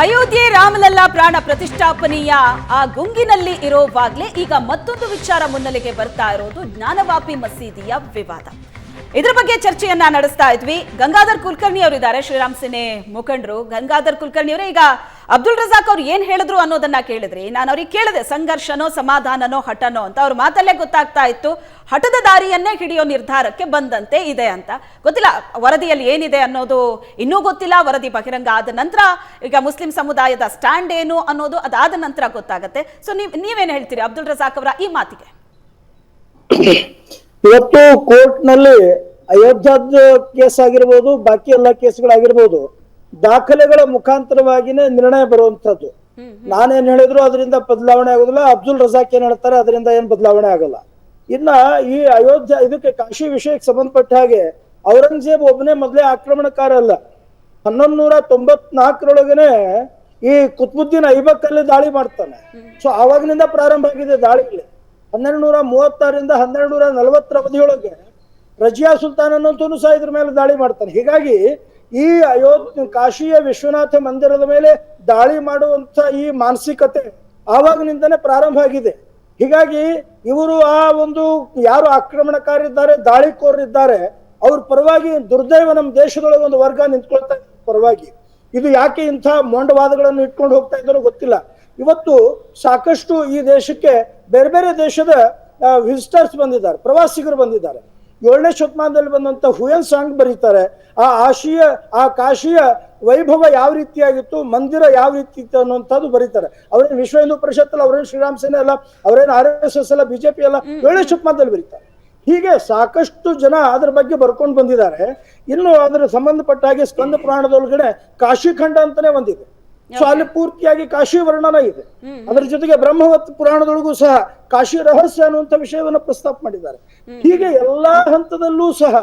ಅಯೋಧ್ಯೆ ರಾಮಲಲ್ಲಾ ಪ್ರಾಣ ಪ್ರತಿಷ್ಠಾಪನೆಯ ಆ ಗುಂಗಿನಲ್ಲಿ ಇರೋವಾಗ್ಲೇ ಈಗ ಮತ್ತೊಂದು ವಿಚಾರ ಮುನ್ನೆಲೆಗೆ ಬರ್ತಾ ಇರೋದು ಜ್ಞಾನವಾಪಿ ಮಸೀದಿಯ ವಿವಾದ. ಇದ್ರ ಬಗ್ಗೆ ಚರ್ಚೆಯನ್ನ ನಡೆಸ್ತಾ ಇದ್ವಿ. ಗಂಗಾಧರ್ ಕುಲಕರ್ಣಿ ಅವರು ಇದ್ದಾರೆ, ಶ್ರೀರಾಮ್ ಸೇನೆ ಮುಖಂಡರು. ಗಂಗಾಧರ್ ಕುಲಕರ್ಣಿ ಅವರೇ, ಈಗ ಅಬ್ದುಲ್ ರಜಾಕ್ ಅವ್ರು ಏನ್ ಹೇಳಿದ್ರು ಅನ್ನೋದನ್ನ ಕೇಳಿದ್ರಿ. ನಾನು ಅವ್ರಿಗೆ ಕೇಳಿದೆ, ಸಂಘರ್ಷನೋ, ಸಮಾಧಾನನೋ, ಹಠನೋ ಅಂತ. ಅವ್ರ ಮಾತಲ್ಲೇ ಗೊತ್ತಾಗ್ತಾ ಇತ್ತು, ಹಠದ ದಾರಿಯನ್ನೇ ಹಿಡಿಯೋ ನಿರ್ಧಾರಕ್ಕೆ ಬಂದಂತೆ ಇದೆ ಅಂತ. ಗೊತ್ತಿಲ್ಲ, ವರದಿಯಲ್ಲಿ ಏನಿದೆ ಅನ್ನೋದು ಇನ್ನೂ ಗೊತ್ತಿಲ್ಲ. ವರದಿ ಬಹಿರಂಗ ಆದ ನಂತರ ಈಗ ಮುಸ್ಲಿಂ ಸಮುದಾಯದ ಸ್ಟ್ಯಾಂಡ್ ಏನು ಅನ್ನೋದು ಅದಾದ ನಂತರ ಗೊತ್ತಾಗುತ್ತೆ. ಸೊ ನೀವ್, ನೀವೇನ್ ಹೇಳ್ತೀರಿ ಅಬ್ದುಲ್ ರಜಾಕ್ ಅವರ ಈ ಮಾತಿಗೆ? ಇವತ್ತು ಕೋರ್ಟ್ನಲ್ಲಿ ಅಯೋಧ್ಯದ ಕೇಸ್ ಆಗಿರ್ಬೋದು ಬಾಕಿ ಎಲ್ಲ ಕೇಸ್ಗಳಾಗಿರ್ಬೋದು ದಾಖಲೆಗಳ ಮುಖಾಂತರವಾಗಿನೇ ನಿರ್ಣಯ ಬರುವಂತದ್ದು ನಾನೇನ್ ಹೇಳಿದ್ರು ಅದರಿಂದ ಬದಲಾವಣೆ ಆಗೋದಿಲ್ಲ ಅಬ್ದುಲ್ ರಜಾಕ್ ಏನ್ ಹೇಳ್ತಾರೆ ಅದರಿಂದ ಏನ್ ಬದಲಾವಣೆ ಆಗಲ್ಲ. ಇನ್ನ ಈ ಅಯೋಧ್ಯ ಇದಕ್ಕೆ ಕಾಶಿ ವಿಷಯಕ್ಕೆ ಸಂಬಂಧಪಟ್ಟ ಹಾಗೆ ಔರಂಗಜೇಬ್ ಒಬ್ಬನೇ ಮೊದಲೇ ಆಕ್ರಮಣಕಾರ ಅಲ್ಲ. ಹನ್ನೊಂದು ನೂರ ತೊಂಬತ್ನಾಲ್ಕರೊಳಗನೆ ಈ ಕುತ್ಬುದ್ದೀನ್ ಐಬಕ್ ಅಲ್ಲಿ ದಾಳಿ ಮಾಡ್ತಾನೆ. ಸೊ ಆವಾಗಿನಿಂದ ಪ್ರಾರಂಭ ಆಗಿದೆ ದಾಳಿಗಳು ಹನ್ನೆರಡು ನೂರ ಮೂವತ್ತಾರರಿಂದ ಹನ್ನೆರಡು ನೂರ ನಲವತ್ತರ ಅವಧಿಯೊಳಗೆ ರಜಿಯಾ ಸುಲ್ತಾನ್ ಸಹ ಇದ್ರ ಮೇಲೆ ದಾಳಿ ಮಾಡ್ತಾನೆ. ಹೀಗಾಗಿ ಈ ಅಯೋಧ್ಯ, ಕಾಶಿಯ ವಿಶ್ವನಾಥ ಮಂದಿರದ ಮೇಲೆ ದಾಳಿ ಮಾಡುವಂತ ಈ ಮಾನಸಿಕತೆ ಆವಾಗಿನಿಂದನೇ ಪ್ರಾರಂಭ ಆಗಿದೆ. ಹೀಗಾಗಿ ಇವರು ಆ ಒಂದು ಯಾರು ಆಕ್ರಮಣಕಾರಿದ್ದಾರೆ, ದಾಳಿಕೋರರಿದ್ದಾರೆ, ಅವ್ರ ಪರವಾಗಿ ದುರ್ದೈವ ನಮ್ಮ ದೇಶದೊಳಗೆ ಒಂದು ವರ್ಗ ನಿಂತ್ಕೊಳ್ತಾ ಪರವಾಗಿ ಇದು ಯಾಕೆ ಇಂಥ ಮೊಂಡವಾದಗಳನ್ನು ಇಟ್ಕೊಂಡು ಹೋಗ್ತಾ ಇದ್ದಾರೋ ಗೊತ್ತಿಲ್ಲ. ಇವತ್ತು ಸಾಕಷ್ಟು ಈ ದೇಶಕ್ಕೆ ಬೇರೆ ಬೇರೆ ದೇಶದ ವಿಸಿಟರ್ಸ್ ಬಂದಿದ್ದಾರೆ ಪ್ರವಾಸಿಗರು ಬಂದಿದ್ದಾರೆ. ಏಳನೇ ಶತಮಾನದಲ್ಲಿ ಬಂದಂತ ಹುಯನ್ ಸಾಂಗ್ ಬರೀತಾರೆ. ಆ ಆಶಿಯ ಆ ಕಾಶಿಯ ವೈಭವ ಯಾವ ರೀತಿಯಾಗಿತ್ತು ಮಂದಿರ ಯಾವ ರೀತಿ ಇತ್ತು ಅನ್ನುವಂಥದ್ದು ಬರೀತಾರೆ. ಅವ್ರೇನು ವಿಶ್ವ ಹಿಂದೂ ಪರಿಷತ್ ಅಲ್ಲ ಅವ್ರೇನು ಶ್ರೀರಾಮ್ ಸೇನೆ ಅಲ್ಲ ಅವ್ರೇನು ಆರ್ ಎಸ್ ಎಸ್ ಅಲ್ಲ ಬಿಜೆಪಿ ಅಲ್ಲ ಏಳನೇ ಶತಮಾನದಲ್ಲಿ ಬರೀತಾರೆ. ಹೀಗೆ ಸಾಕಷ್ಟು ಜನ ಅದರ ಬಗ್ಗೆ ಬರ್ಕೊಂಡು ಬಂದಿದ್ದಾರೆ. ಇನ್ನು ಅದರ ಸಂಬಂಧಪಟ್ಟ ಹಾಗೆ ಸ್ಕಂದ ಪುರಾಣದೊಳಗಡೆ ಕಾಶಿಖಂಡ ಅಂತಾನೆ ಒಂದಿದೆ. ಸೊ ಅಲ್ಲಿ ಪೂರ್ತಿಯಾಗಿ ಕಾಶಿ ವರ್ಣನ ಇದೆ. ಅದರ ಜೊತೆಗೆ ಬ್ರಹ್ಮವತ್ ಪುರಾಣದೊಳಗೂ ಸಹ ಕಾಶಿ ರಹಸ್ಯ ಅನ್ನುವಂಥ ವಿಷಯವನ್ನು ಪ್ರಸ್ತಾಪ ಮಾಡಿದ್ದಾರೆ. ಹೀಗೆ ಎಲ್ಲಾ ಹಂತದಲ್ಲೂ ಸಹ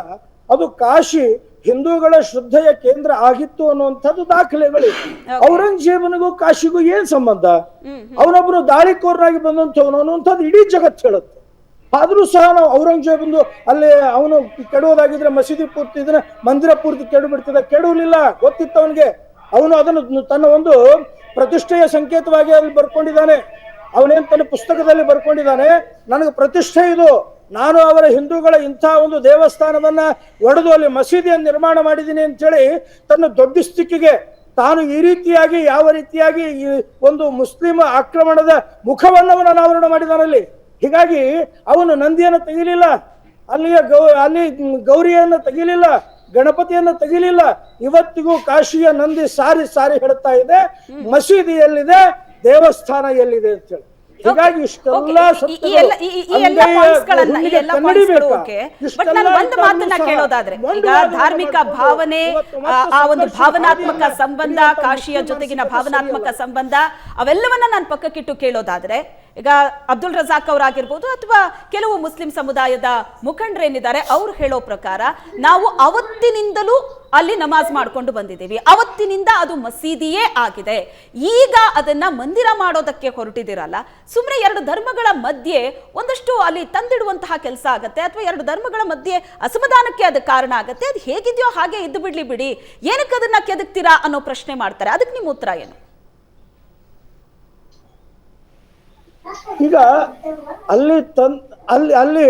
ಅದು ಕಾಶಿ ಹಿಂದೂಗಳ ಶ್ರದ್ಧೆಯ ಕೇಂದ್ರ ಆಗಿತ್ತು ಅನ್ನುವಂಥದ್ದು ದಾಖಲೆಗಳು ಔರಂಗಜೇಬನಿಗೂ ಕಾಶಿಗೂ ಏನ್ ಸಂಬಂಧ? ಅವನೊಬ್ಬರು ದಾಳಿಕೋರನಾಗಿ ಬಂದಂಥವನು ಅನ್ನುವಂಥದ್ದು ಇಡೀ ಜಗತ್ತು ಹೇಳುತ್ತೆ. ಆದ್ರೂ ಸಹ ನಾವು ಔರಂಗಜೇಬಂದು ಅಲ್ಲಿ ಅವನು ಕೆಡುವುದಾಗಿದ್ರೆ ಮಸೀದಿ ಪೂರ್ತಿ ಇದ್ರೆ ಮಂದಿರ ಪೂರ್ತಿ ಕೆಡು ಬಿಡ್ತಿದ್ದ. ಕೆಡವಲಿಲ್ಲ ಗೊತ್ತಿತ್ತು ಅವನಿಗೆ ಅವನು ಅದನ್ನು ತನ್ನ ಒಂದು ಪ್ರತಿಷ್ಠೆಯ ಸಂಕೇತವಾಗಿ ಅಲ್ಲಿ ಬರ್ಕೊಂಡಿದ್ದಾನೆ. ಅವನೇನು ತನ್ನ ಪುಸ್ತಕದಲ್ಲಿ ಬರ್ಕೊಂಡಿದ್ದಾನೆ, ನನಗೆ ಪ್ರತಿಷ್ಠೆ ಇದು. ನಾನು ಅವರ ಹಿಂದೂಗಳ ಇಂಥ ಒಂದು ದೇವಸ್ಥಾನವನ್ನ ಒಡೆದು ಅಲ್ಲಿ ಮಸೀದಿಯನ್ನು ನಿರ್ಮಾಣ ಮಾಡಿದ್ದೀನಿ ಅಂತೇಳಿ ತನ್ನ ದೊಡ್ಡ ಸ್ಥಿತಿಗೆ ತಾನು ಈ ರೀತಿಯಾಗಿ, ಯಾವ ರೀತಿಯಾಗಿ ಈ ಒಂದು ಮುಸ್ಲಿಂ ಆಕ್ರಮಣದ ಮುಖವನ್ನು ಅವನು ಅನಾವರಣ ಮಾಡಿದಾನಲ್ಲಿ ಹೀಗಾಗಿ ಅವನು ನಂದಿಯನ್ನು ತೆಗಿಲಿಲ್ಲ. ಅಲ್ಲಿಯ ಗೌ ಅಲ್ಲಿ ಗೌರಿಯನ್ನು ತೆಗಿಲಿಲ್ಲ. ಗಣಪತಿಯನ್ನು ತೆಗಿಲಿಲ್ಲ. ಇವತ್ತಿಗೂ ಕಾಶಿಯ ನಂದಿ ಸಾರಿ ಸಾರಿ ಹೇಳ್ತಾ ಇದೆ. ಮಸೀದಿ ಎಲ್ಲಿದೆ ದೇವಸ್ಥಾನ ಎಲ್ಲಿದೆ ಅಂತ ಹೇಳಿ ಹೀಗಾಗಿ ಇಷ್ಟೆಲ್ಲ ಒಂದು ಮಾತನ್ನ ಕೇಳೋದಾದ್ರೆ ಈಗ ಧಾರ್ಮಿಕ ಭಾವನೆ ಆ- ಆ ಒಂದು ಭಾವನಾತ್ಮಕ ಸಂಬಂಧ ಕಾಶಿಯ ಜೊತೆಗಿನ ಭಾವನಾತ್ಮಕ ಸಂಬಂಧ ಅವೆಲ್ಲವನ್ನ ನಾನು ಪಕ್ಕಕ್ಕಿಟ್ಟು ಕೇಳೋದಾದ್ರೆ ಈಗ ಅಬ್ದುಲ್ ರಜಾಕ್ ಅವರಾಗಿರ್ಬೋದು ಅಥವಾ ಕೆಲವು ಮುಸ್ಲಿಂ ಸಮುದಾಯದ ಮುಖಂಡರೇನಿದ್ದಾರೆ ಅವ್ರು ಹೇಳೋ ಪ್ರಕಾರ ನಾವು ಅವತ್ತಿನಿಂದಲೂ ಅಲ್ಲಿ ನಮಾಜ್ ಮಾಡ್ಕೊಂಡು ಬಂದಿದ್ದೀವಿ. ಅವತ್ತಿನಿಂದ ಅದು ಮಸೀದಿಯೇ ಆಗಿದೆ. ಈಗ ಅದನ್ನ ಮಂದಿರ ಮಾಡೋದಕ್ಕೆ ಹೊರಟಿದಿರಲ್ಲ ಸುಮ್ಮನೆ ಎರಡು ಧರ್ಮಗಳ ಮಧ್ಯೆ ಒಂದಷ್ಟು ಅಲ್ಲಿ ತಂದಿಡುವಂತಹ ಕೆಲಸ ಆಗತ್ತೆ, ಅಥವಾ ಎರಡು ಧರ್ಮಗಳ ಮಧ್ಯೆ ಅಸಮಾಧಾನಕ್ಕೆ ಅದು ಕಾರಣ ಆಗತ್ತೆ, ಅದು ಹೇಗಿದೆಯೋ ಹಾಗೆ ಇದ್ದು ಬಿಡ್ಲಿ ಬಿಡಿ, ಏನಕ್ಕೆ ಅದನ್ನ ಕೆದಕ್ತೀರಾ ಅನ್ನೋ ಪ್ರಶ್ನೆ ಮಾಡ್ತಾರೆ. ಅದಕ್ಕೆ ನಿಮ್ಮ ಉತ್ತರ ಏನು? ಈಗ ಅಲ್ಲಿ ಅಲ್ಲಿ ಅಲ್ಲಿ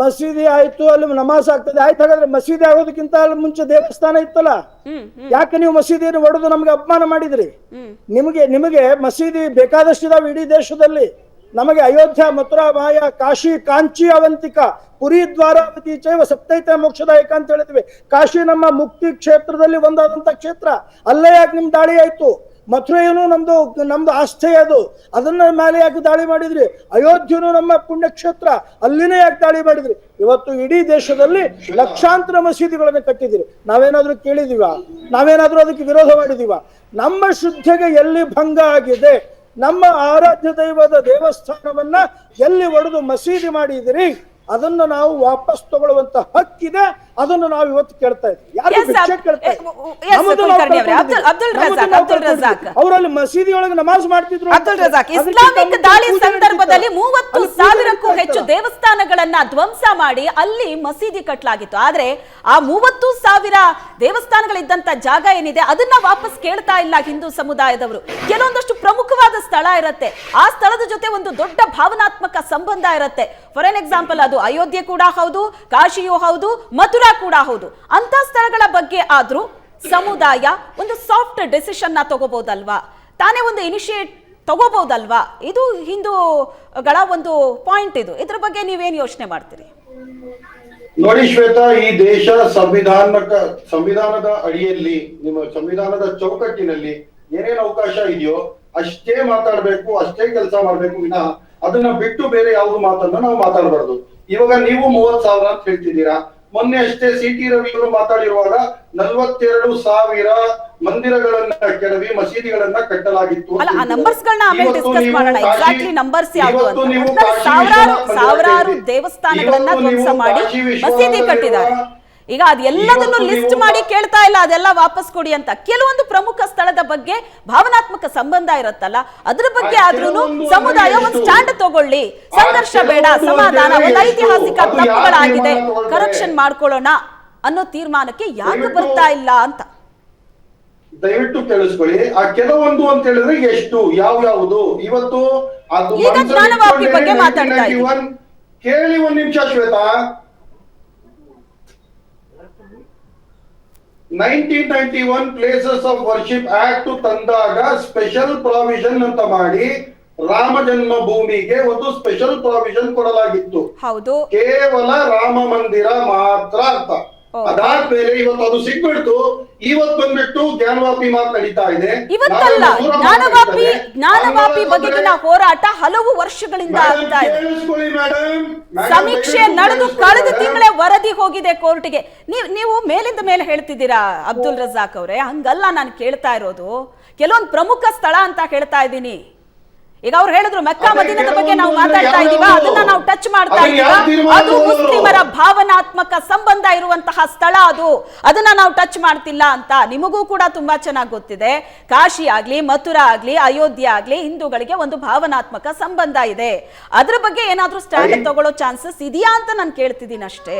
ಮಸೀದಿ ಆಯ್ತು ಅಲ್ಲಿ ನಮಾಜ್ ಆಗ್ತದೆ. ಆಯ್ತು ಹಾಗಾದ್ರೆ ಮಸೀದಿ ಆಗೋದಕ್ಕಿಂತ ಅಲ್ಲಿ ಮುಂಚೆ ದೇವಸ್ಥಾನ ಇತ್ತಲ್ಲ? ಯಾಕೆ ನೀವು ಮಸೀದಿಯನ್ನು ಒಡೆದು ನಮ್ಗೆ ಅಪಮಾನ ಮಾಡಿದ್ರಿ? ನಿಮಗೆ ನಿಮಗೆ ಮಸೀದಿ ಬೇಕಾದಷ್ಟಿದಾವೆ ಇಡೀ ದೇಶದಲ್ಲಿ. ನಮಗೆ ಅಯೋಧ್ಯ ಮಥುರಾ ಮಾಯ ಕಾಶಿ ಕಾಂಚಿ ಅವಂತಿಕ ಪುರಿ ದ್ವಾರಾವತಿ ಚೈವ ಸಪ್ತೈತ ಮೋಕ್ಷದಾಯಕ ಅಂತ ಹೇಳಿದ್ವಿ. ಕಾಶಿ ನಮ್ಮ ಮುಕ್ತಿ ಕ್ಷೇತ್ರದಲ್ಲಿ ಒಂದಾದಂತ ಕ್ಷೇತ್ರ. ಅಲ್ಲೇ ಯಾಕೆ ನಿಮ್ ದಾಳಿ ಆಯ್ತು? ಮಥುರೆಯೂ ನಮ್ದು ನಮ್ದು ಆಸ್ಥೆ ಅದು. ಅದನ್ನ ಮೇಲೆ ಯಾಕೆ ದಾಳಿ ಮಾಡಿದ್ರಿ? ಅಯೋಧ್ಯನು ನಮ್ಮ ಪುಣ್ಯಕ್ಷೇತ್ರ ಅಲ್ಲಿನೇ ಯಾಕೆ ದಾಳಿ ಮಾಡಿದ್ರಿ? ಇವತ್ತು ಇಡೀ ದೇಶದಲ್ಲಿ ಲಕ್ಷಾಂತರ ಮಸೀದಿಗಳನ್ನು ಕಟ್ಟಿದಿರಿ ನಾವೇನಾದ್ರೂ ಕೇಳಿದೀವ ನಾವೇನಾದ್ರೂ ಅದಕ್ಕೆ ವಿರೋಧ ಮಾಡಿದೀವ ನಮ್ಮ ಶುದ್ಧಿಗೆ ಎಲ್ಲಿ ಭಂಗ ಆಗಿದೆ? ನಮ್ಮ ಆರಾಧ್ಯ ದೈವದ ದೇವಸ್ಥಾನವನ್ನ ಎಲ್ಲಿ ಒಡೆದು ಮಸೀದಿ ಮಾಡಿದಿರಿ ಅದನ್ನ ನಾವು ವಾಪಸ್ ತಗೊಳ್ಳುವಂತ ಹಕ್ಕಿದೆ ಅದನ್ನು ನಾವು ಇವತ್ತು ಕೇಳ್ತಾ ಇದ್ದೀವಿ. ಅವರಲ್ಲಿ ಮಸೀದಿಯೊಳಗೆ ನಮಾಜ್ ಮಾಡ್ತಿದ್ರು. ಅಬ್ದುಲ್ ರಜಾಕ್ ಇಸ್ಲಾಮಿಕ್ ದಾಳಿ ಸಂದರ್ಭದಲ್ಲಿ. ಮೂವತ್ತು ಅಲ್ಲಿ ದೇವಸ್ಥಾನಗಳನ್ನ ಧ್ವಂಸ ಮಾಡಿ ಅಲ್ಲಿ ಮಸೀದಿ ಕಟ್ಟಲಾಗಿತ್ತು ಆದ್ರೆ ಆ ಮೂವತ್ತು ಸಾವಿರ ದೇವಸ್ಥಾನಗಳಿದ್ದಂತ ಜಾಗ ಏನಿದೆ, ಅದನ್ನ ವಾಪಸ್ ಕೇಳ್ತಾ ಇಲ್ಲ ಹಿಂದೂ ಸಮುದಾಯದವರು. ಕೆಲವೊಂದಷ್ಟು ಪ್ರಮುಖವಾದ ಸ್ಥಳ ಇರುತ್ತೆ. ಆ ಸ್ಥಳದ ಜೊತೆ ಒಂದು ದೊಡ್ಡ ಭಾವನಾತ್ಮಕ ಸಂಬಂಧ ಇರುತ್ತೆ. ಫಾರ್ ಎನ್ ಎಕ್ಸಾಂಪಲ್ ಅದು ಅಯೋಧ್ಯೆ ಕೂಡ ಹೌದು, ಕಾಶಿಯೂ ಹೌದು, ಮಥುರಾ ಕೂಡ ಹೌದು. ಅಂತ ಸ್ಥಳಗಳ ಬಗ್ಗೆ ಆದ್ರೂ ಸಮುದಾಯ ಒಂದು ಸಾಫ್ಟ್ ಡೆಸಿಷನ್ನ ತಗೋಬಹುದಲ್ವಾ ತಾನೇ ಒಂದು ಇನಿಷಿಯೇಟ್ ತಗೋಬಹುದಲ್ವಾ ಇದು ಹಿಂದೂಗಳ ಒಂದು ಪಾಯಿಂಟ್ ಇದು. ಇದ್ರ ಬಗ್ಗೆ ನೀವೇನು ಯೋಚನೆ ಮಾಡ್ತೀರಿ? ನೋಡಿ ಶ್ವೇತಾ, ಈ ದೇಶ ಸಂವಿಧಾನದ ಸಂವಿಧಾನದ ಅಡಿಯಲ್ಲಿ, ನಿಮ್ಮ ಸಂವಿಧಾನದ ಚೌಕಟ್ಟಿನಲ್ಲಿ ಏನೇನು ಅವಕಾಶ ಇದೆಯೋ ಅಷ್ಟೇ ಮಾತಾಡ್ಬೇಕು, ಅಷ್ಟೇ ಕೆಲಸ ಮಾಡ್ಬೇಕು ವಿನಃ ಅದನ್ನ ಬಿಟ್ಟು ಬೇರೆ ಯಾವ್ದು ಮಾತನ್ನ ನಾವು ಮಾತಾಡಬಾರ್ದು. ಇವಾಗ ನೀವು ಮೂವತ್ ಸಾವಿರ ಅಂತ ಹೇಳ್ತಿದ್ದೀರಾ ಮೊನ್ನೆ ಅಷ್ಟೇ ಸಿ ಟಿ ರವಿ ಅವರು ಮಾತಾಡಿರುವಾಗ ನಲ್ವತ್ತೆರಡು ಸಾವಿರ ಮಂದಿರಗಳನ್ನ ಕೆಡವಿ ಮಸೀದಿಗಳನ್ನ ಕಟ್ಟಲಾಗಿತ್ತು ಅಲ್ಲ ಆ. ನಂಬರ್ಸ್ ಗಳನ್ನ ಆಮೇಲೆ ಡಿಸ್ಕಸ್ ನೀವು ಮಾಡೋಣ. ಕಾಶಿ- ಎಕ್ಸಾಕ್ಟ್ಲಿ ನಂಬರ್ಸ್ ಯಾವುದು ಅಂತ. ನೀವು ಒಟ್ನಲ್ಲಿ ಕಾಶಿ ಸಾವಿರಾರು ಸಾವಿರಾರು ದೇವಸ್ಥಾನಗಳನ್ನ ಧ್ವಂಸ ಮಾಡಿ ಮಸೀದಿ ಕಟ್ಟಿದ್ದಾರೆ. ಈಗ ಅದೆಲ್ಲದನ್ನು ಲಿಸ್ಟ್ ಮಾಡಿ ಕೇಳ್ತಾ ಇಲ್ಲ ಅದೆಲ್ಲ ವಾಪಸ್ ಕೊಡಿ ಅಂತ. ಕೆಲವೊಂದು ಪ್ರಮುಖ ಸ್ಥಳದ ಬಗ್ಗೆ ಭಾವನಾತ್ಮಕ ಸಂಬಂಧ ಇರುತ್ತಲ್ಲ ಅದ್ರ ಬಗ್ಗೆ ಆದ್ರೂ ಸಮುದಾಯ ಒಂದು? ಸ್ಟ್ಯಾಂಡ್ ತಗೊಳ್ಳಿ. ಸಂಘರ್ಷ ಬೇಡ ಸಮಾಧಾನ ಒಂದು ಐತಿಹಾಸಿಕ ತಪ್ಪುಗಳಾಗಿದೆ. ಕರೆಕ್ಷನ್ ಮಾಡ್ಕೊಳ್ಳೋಣ ಅನ್ನೋ ತೀರ್ಮಾನಕ್ಕೆ ಯಾಕೆ ಬರ್ತಾ ಇಲ್ಲ ಅಂತ. ದಯವಿಟ್ಟು ಕೇಳಿಸ್ಕೊಳ್ಳಿ. ಆ ಕೆಲವೊಂದು ಅಂತ ಹೇಳಿದ್ರೆ ಎಷ್ಟು ಯಾವ ಯಾವುದು ಇವತ್ತು ಅದು ಈಗ ಮನ್ಸಲ್ಲಿ ಜ್ಞಾನವಾಪಿ ಬಗ್ಗೆ ಮಾತಾಡ್ತಾ 1991 ಕೇಳಿ ಒಂದ್ ನಿಮಿಷ Shweta. Nineteen ninety one places of worship act ತಂದಾಗ ಸ್ಪೆಷಲ್ ಪ್ರಾವಿಷನ್ ಅಂತ ಮಾಡಿ ರಾಮ ಜನ್ಮ ಭೂಮಿಗೆ ಒಂದು ಸ್ಪೆಷಲ್ ಪ್ರಾವಿಷನ್ ಕೊಡಲಾಗಿತ್ತು. ಹೌದು. ಕೇವಲ ರಾಮ ಮಂದಿರ ಮಾತ್ರ ಅಂತ. ಅದಾದ್ಮೇಲೆ ಇವತ್ತು ಅದು ಸಿಗ್ಬಿಡ್ತು ಇವತ್ ಬಂದ್ಬಿಟ್ಟು ಜ್ಞಾನವಾಪಿ ಮಾತು ನಡೀತಾ ಇದೆ. ಇವತ್ತಲ್ಲ ಜ್ಞಾನವಾಪಿ ಜ್ಞಾನವಾಪಿ ಬಗೆಗಿನ ಹೋರಾಟ ಹಲವು ವರ್ಷಗಳಿಂದ ಆಗ್ತಾ ಇದೆ. ಸಮೀಕ್ಷೆ ನಡೆದು ಕಳೆದ ತಿಂಗಳೇ ವರದಿ ಹೋಗಿದೆ ಕೋರ್ಟ್ಗೆ. ನೀವು ನೀವು ಮೇಲಿಂದ ಮೇಲೆ ಹೇಳ್ತಿದ್ದೀರಾ ಅಬ್ದುಲ್ ರಜಾಕ್ ಅವರೇ? ಹಂಗಲ್ಲ ನಾನು ಕೇಳ್ತಾ ಇರೋದು. ಕೆಲವೊಂದು ಪ್ರಮುಖ ಸ್ಥಳ ಅಂತ ಹೇಳ್ತಾ ಇದ್ದೀನಿ. ಈಗ ಅವ್ರು ಹೇಳಿದ್ರು ಮೆಕ್ಕಾ ಮದೀನದ ಬಗ್ಗೆ ನಾವು ಮಾತಾಡ್ತಾ? ಇದೀವ ಅದನ್ನ ನಾವು ಟಚ್ ಮಾಡ್ತಾ ಇದೀವ. ಅದು? ಮುಸ್ಲಿಮರ ಭಾವನಾತ್ಮಕ ಸಂಬಂಧ ಇರುವಂತಹ ಸ್ಥಳ ಅದು. ಅದನ್ನ ನಾವು ಟಚ್ ಮಾಡ್ತಿಲ್ಲ ಅಂತ ನಿಮಗೂ ಕೂಡ ತುಂಬಾ ಚೆನ್ನಾಗಿ ಗೊತ್ತಿದೆ. ಕಾಶಿ ಆಗ್ಲಿ ಮಥುರಾ ಆಗ್ಲಿ ಅಯೋಧ್ಯೆ ಆಗ್ಲಿ ಹಿಂದೂಗಳಿಗೆ ಒಂದು ಭಾವನಾತ್ಮಕ ಸಂಬಂಧ ಇದೆ. ಅದ್ರ ಬಗ್ಗೆ ಏನಾದ್ರೂ ಸ್ಟ್ಯಾಂಡ್ ತಗೊಳ್ಳೋ ಚಾನ್ಸಸ್ ಇದೆಯಾ ಅಂತ ನಾನು ಕೇಳ್ತಿದ್ದೀನಿ ಅಷ್ಟೇ.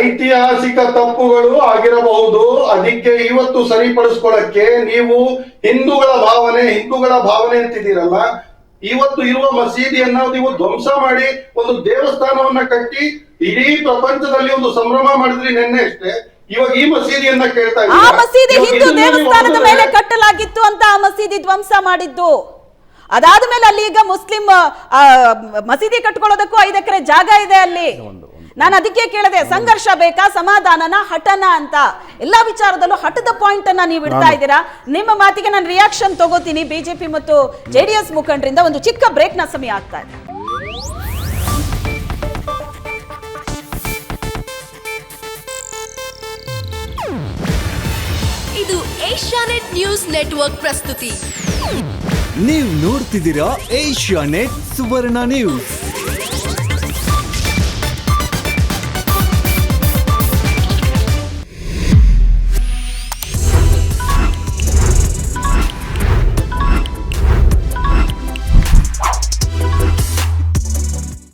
ಐತಿಹಾಸಿಕ ತಪ್ಪುಗಳು ಆಗಿರಬಹುದು. ಅದಕ್ಕೆ ಇವತ್ತು ಸರಿಪಡಿಸ್ಕೊಳಕ್ಕೆ ನೀವು ಹಿಂದೂಗಳ ಭಾವನೆ ಹಿಂದೂಗಳ ಭಾವನೆ ಅಂತಿದ್ದೀರಲ್ಲ ಇವತ್ತು ಇರುವ ಮಸೀದಿಯನ್ನ ನೀವು ಧ್ವಂಸ ಮಾಡಿ ಒಂದು ದೇವಸ್ಥಾನವನ್ನ ಕಟ್ಟಿ ಇಡೀ ಪ್ರಪಂಚದಲ್ಲಿ ಒಂದು ಸಂಭ್ರಮ ಮಾಡಿದ್ರಿ ನಿನ್ನೆ ಅಷ್ಟೇ. ಇವಾಗ ಈ ಮಸೀದಿಯನ್ನ ಕೇಳ್ತಾ ಆ ಮಸೀದಿ ಹಿಂದೂ ದೇವಸ್ಥಾನದ ಮೇಲೆ ಕಟ್ಟಲಾಗಿತ್ತು ಅಂತ ಆ ಮಸೀದಿ ಧ್ವಂಸ ಮಾಡಿದ್ದು. ಅದಾದ ಮೇಲೆ ಅಲ್ಲಿ ಈಗ ಮುಸ್ಲಿಂ ಆ, ಮಸೀದಿ ಕಟ್ಕೊಳ್ಳೋದಕ್ಕೂ ಐದು ಎಕರೆ ಜಾಗ ಇದೆ ಅಲ್ಲಿ. ನಾನು ಅದಕ್ಕೆ ಕೇಳಿದೆ ಸಂಘರ್ಷ ಬೇಕಾ ಸಮಾಧಾನನ ಹಠನ ಅಂತ ಎಲ್ಲ ವಿಚಾರದಲ್ಲೂ ಹಠದ ಪಾಯಿಂಟ್ ಅನ್ನ ನೀವು ಇಡ್ತಾ ಇದ್ದೀರಾ? ನಿಮ್ಮ ಮಾತಿಗೆ ನಾನು ರಿಯಾಕ್ಷನ್ ತಗೋತೀನಿ. ಬಿಜೆಪಿ ಮತ್ತು ಜೆಡಿಎಸ್ ಮುಖಂಡರಿಂದ ಒಂದು ಚಿಕ್ಕ ಬ್ರೇಕ್ನ ಸಮಯ ಆಗ್ತಾ ಇದೆ. ಇದು ಏಷ್ಯಾನೆಟ್ ನ್ಯೂಸ್ ನೆಟ್ವರ್ಕ್ ಪ್ರಸ್ತುತಿ. ನೀವು ನೋಡ್ತಿದ್ದೀರಾ ಏಷ್ಯಾ ನೆಟ್ ಸುವರ್ಣ ನ್ಯೂಸ್